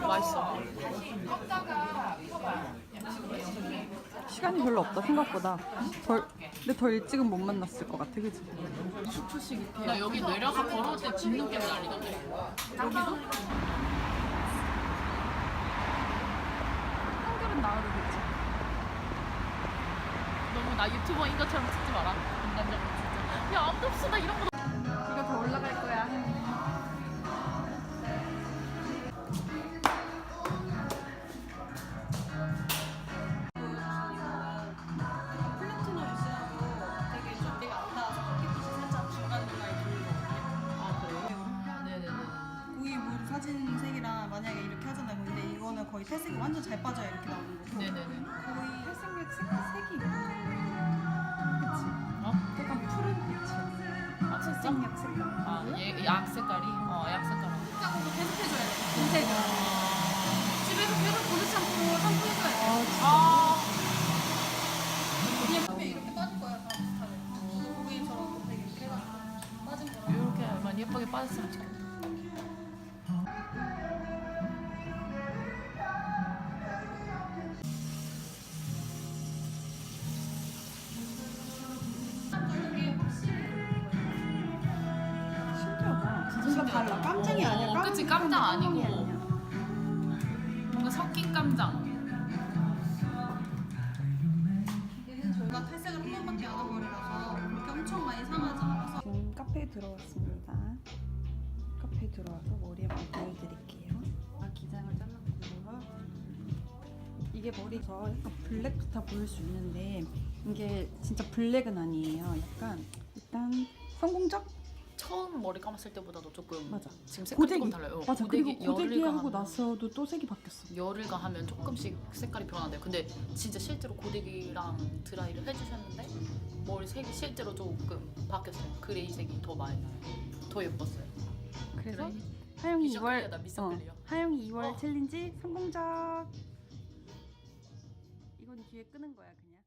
맛있어. 시간이 별로 없다 생각보다. 덜 근데 더 일찍은 못 만났을 것 같아, 그치? 나 여기 내려서 걸어올 때 짖는 게 난리던데. 한결은 나와도 되지. 너무 나 유튜버인 것처럼 찍지 마라. 인간적으로 진짜. 야 아무도 없어 나 이런 거. 이거 더 올라갈 사진 색이랑 만약에 이렇게 하잖아요 근데 이거는 거의 탈색이 완전 잘 빠져요 이렇게 나오는 거고 네네네. 거의 색깔 색이 그치? 어? 약간 푸른 빛이 아 진짜? 탈색력 색깔 아얘약 색깔이? 어약 색깔. 짝으로 계속 해줘야 돼 인색을 집에서 계속 보드 샴푸 샴푸 해줘야 돼 아. 그냥 보면 이렇게 빠질 거야 다 비슷하게 고기처럼 되게 이렇게 해가지고 빠진 거랑 이렇게 만 예쁘게 빠졌으면 좋겠다. 달라 깜장이 아니야 어, 깜- 그치 깜장 아니고 아니야. 뭔가 섞인 깜장. 얘는 저희가 탈색을 한 번밖에 안 하고 이라서 그렇게 엄청 많이 상하지 않아서 지금 카페에 들어왔습니다. 카페에 들어와서 머리 한번 보여드릴게요. 아, 기장을 잘랐고요. 이게 머리가 약간 블랙 같아 보일 수 있는데 이게 진짜 블랙은 아니에요. 약간 일단 성공적? 처음 머리 감았을 때보다도 조금 맞아. 지금 색깔 고데기. 조금 달라요. 어, 맞아. 그리고 고데기 열흘 하고 가하면- 나서도 또 색이 바뀌었어. 열흘 가하면 조금씩 색깔이 변한대요. 근데 진짜 실제로 고데기랑 드라이를 해주셨는데 머리 색이 실제로 조금 바뀌었어요. 그레이색이 더 많이 나요. 더 예뻤어요. 그래서 드라이. 하영이 미션 2월 클리어다, 미션 어, 클리어. 하영이 2월 어. 챌린지 성공적. 이건 뒤에 끄는 거야 그냥.